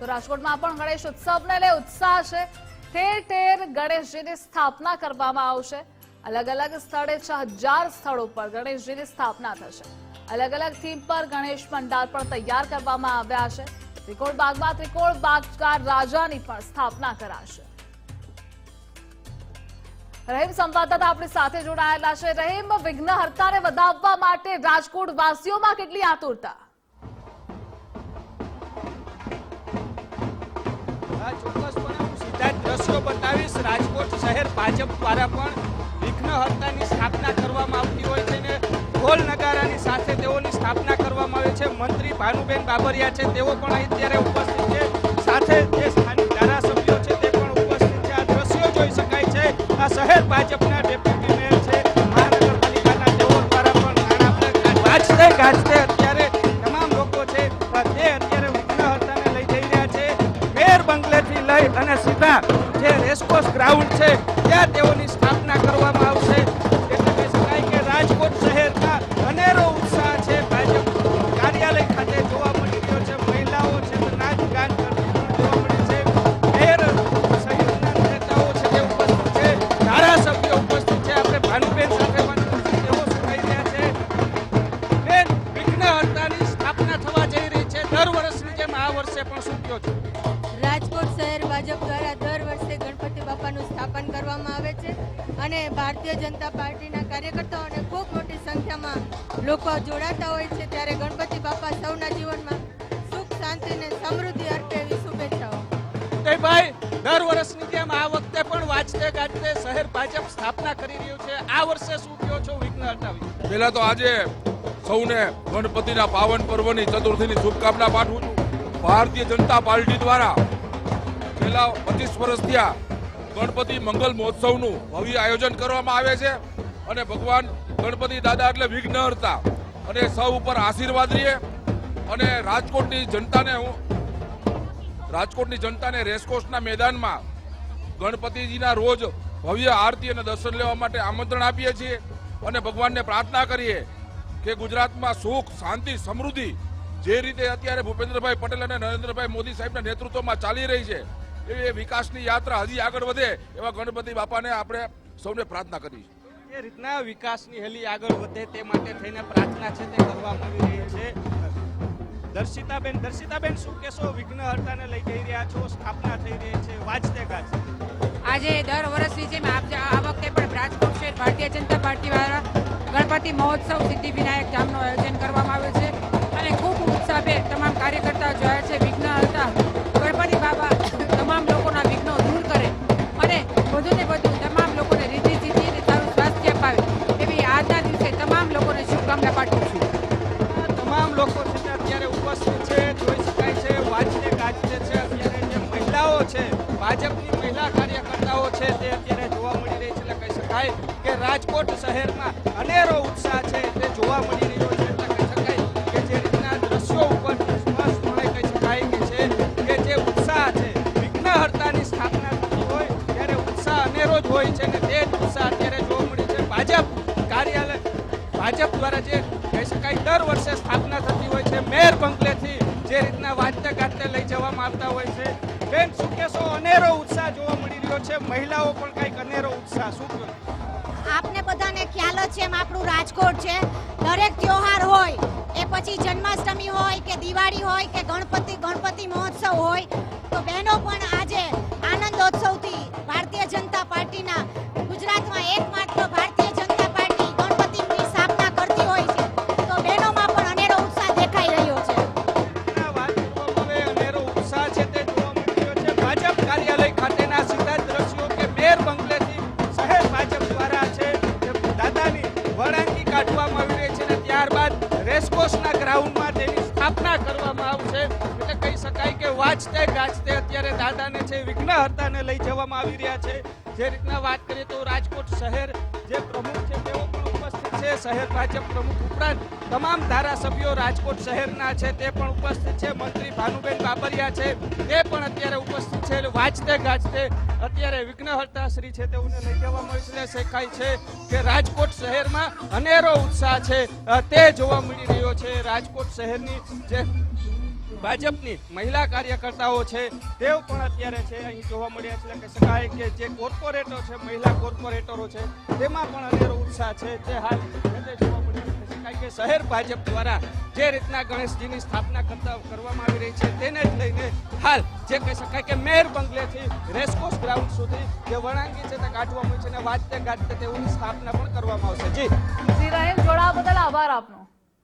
તો રાજકોટમાં પણ ગણેશ ઉત્સવને લઈ ઉત્સાહ છે. ઠેર ઠેર ગણેશજીની સ્થાપના કરવામાં આવશે. અલગ અલગ સ્થળે છ હજાર સ્થળો પર ગણેશજીની સ્થાપના થશે. અલગ અલગ થીમ પર ગણેશ પંડાલ પણ તૈયાર કરવામાં આવ્યા છે. ત્રિકોણ બાગમાં ત્રિકોણ બાગકાર રાજાની પણ સ્થાપના કરાશે. રહીમ સંવાદદાતા આપણી સાથે જોડાયેલા છે. રહીમ, વિઘ્નહર્તાને વધાવવા માટે રાજકોટ વાસીઓમાં કેટલી આતુરતા? ભાનુબેન બાબરિયા છે, તેઓ પણ અહીં ઉપસ્થિત છે. સાથે જે સ્થાનિક છે, તે પણ ઉપસ્થિત છે. આ દ્રશ્યો જોઈ શકાય છે. આ શહેર ભાજપના ડેપ્યુટી મેયર ગાજતે ગાજતે. લઈ અને સીધા જે રેસકોર્સ ગ્રાઉન્ડ છે ત્યાં તેઓની સ્થાપના કરવામાં સ્થાપન કરવામાં આવે છે અને ભારતીય જનતા પાર્ટીના કાર્યકર્તાઓને ખૂબ મોટી સંખ્યામાં લોકો જોડાતા હોય છે ત્યારે ગણપતિ બાપા સૌના જીવનમાં સુખ શાંતિ અને સમૃદ્ધિ અર્પે એવી શુભેચ્છાઓ. ભાઈ દર વર્ષની જેમ આ વખતે પણ વાંચતે ગાજતે શહેર ભાજપ સ્થાપના કરી રહ્યું છે. આ વર્ષે શું કહો છો વિઘ્ન હટાવી? પહેલા તો આજે સૌને ગણપતિના પાવન પર્વની ચતુર્થીની શુભકામના પાઠવું છું. ભારતીય જનતા પાર્ટી દ્વારા છેલ્લા પચીસ વર્ષ થયા ગણપતિ મંગલ મહોત્સવનું ભવ્ય આયોજન કરવામાં આવે છે અને ભગવાન ગણપતિ દાદા એટલે વિઘ્નહર્તા અને સૌ ઉપર આશીર્વાદ લઈએ અને રાજકોટની જનતાને હું રાજકોટની જનતાને રેસકોર્સના મેદાનમાં ગણપતિજીના રોજ ભવ્ય આરતી અને દર્શન લેવા માટે આમંત્રણ આપીએ છીએ. અને ભગવાનને પ્રાર્થના કરીએ કે ગુજરાતમાં સુખ, શાંતિ, સમૃદ્ધિ જે રીતે અત્યારે ભૂપેન્દ્રભાઈ પટેલ અને નરેન્દ્રભાઈ મોદી સાહેબના નેતૃત્વમાં ચાલી રહી છે એ વિકાસની યાત્રા હજી આગળ વધે એવા ગણપતિ બાપાને આપણે સૌને પ્રાર્થના કરી એ રીતના વિકાસની હેલી આગળ વધે તે માટે થઈને પ્રાર્થના છે તે કરવામાં આવી રહી છે. દર્શિતાબેન દર્શિતાબેન શું કહેશો? વિઘ્ન હર્તાને લઈ જઈ રહ્યા છો સ્થાપના થઈ રહી છે વાજતે ગાજતે. આજે દર વર્ષની જેમ આપ આ વખતે પણ રાજકોટ શહેર ભારતીય જનતા પાર્ટી દ્વારા ગણપતિ મહોત્સવ સિદ્ધિ વિનાયક ધામનું આયોજન કરવામાં આવ્યું છે. અને ખૂબ ઉત્સાહભેર તમામ કાર્યકર્તાઓ જોયા છે. વિઘ્ન હર્તા અનેરો ઉત્સાહ છે તે જોવા મળી રહ્યો છે હોય છે ને તે જ ઉત્સાહ અત્યારે જોવા મળી છે. ભાજપ કાર્યાલય, ભાજપ દ્વારા જે કહી શકાય દર વર્ષે સ્થાપના થતી હોય છે, મેયર બંગલેથી જે રીતના વાજતે ગાજતે લઈ જવામાં આવતા હોય છે. બેન, શું કહેશો? અનેરો ઉત્સાહ જોવા મળી રહ્યો છે. મહિલાઓ પણ કંઈક અનેરો ઉત્સાહ. શું ખ્યાલ જ છે, એમ આપણું રાજકોટ છે. દરેક તહેવાર હોય, એ પછી જન્માષ્ટમી હોય, કે દિવાળી હોય, કે ગણપતિ ગણપતિ મહોત્સવ હોય, તો બહેનો પણ આજે આનંદોત્સવથી ભારતીય જનતા પાર્ટીના કે ગાજતે અત્યારે દાદાને છે, વિઘ્નહર્તાને લઈ જવામાં આવી રહ્યા છે. જે રીતના વાત કરીએ તો રાજકોટ શહેર જે પ્રમુખ છે, તેઓ પણ ઉપસ્થિત છે. શહેર ભાજપ પ્રમુખ ઉપરાંત તમામ ધારાસભ્યો રાજકોટ શહેરના છે, તે પણ ઉપસ્થિત છે. મંત્રી ભાનુબેન બાબરિયા છે, તે પણ અત્યારે ઉપસ્થિત છે. વાંચતે, ગાજતે અત્યારે વિઘ્નહર્તા શ્રી છે, તેઓને લઈ જવામાં એટલે શેખાય છે કે રાજકોટ શહેરમાં અનેરો ઉત્સાહ છે. તે જોવા મળી રહ્યો છે. રાજકોટ શહેરની જે ભાજપની મહિલા કાર્યકર્તાઓ છે, તેઓ પણ અત્યારે છે, અહીં જોવા મળ્યા છે. કહી શકાય કે જે કોર્પોરેટરો છે, મહિલા કોર્પોરેટરો છે, તેમાં પણ અત્યારે ઉત્સાહ છે. તે હાલ જોવા મળ્યા. શકાય કે શહેર ભાજપ દ્વારા જે રીતના ગણેશજીની સ્થાપના કરતા કરવામાં આવી રહી છે, તેને જ લઈને હાલ જે કહી શકાય કે મેર બંગલેથી રેસકોર્સ ગ્રાઉન્ડ સુધી જે વળાંગી છે, તે કાઢવામાં આવી છે અને વાજતે ગાજતે તેઓની સ્થાપના પણ કરવામાં આવશે. જી. જોડાવા બદલ આભાર આપનો.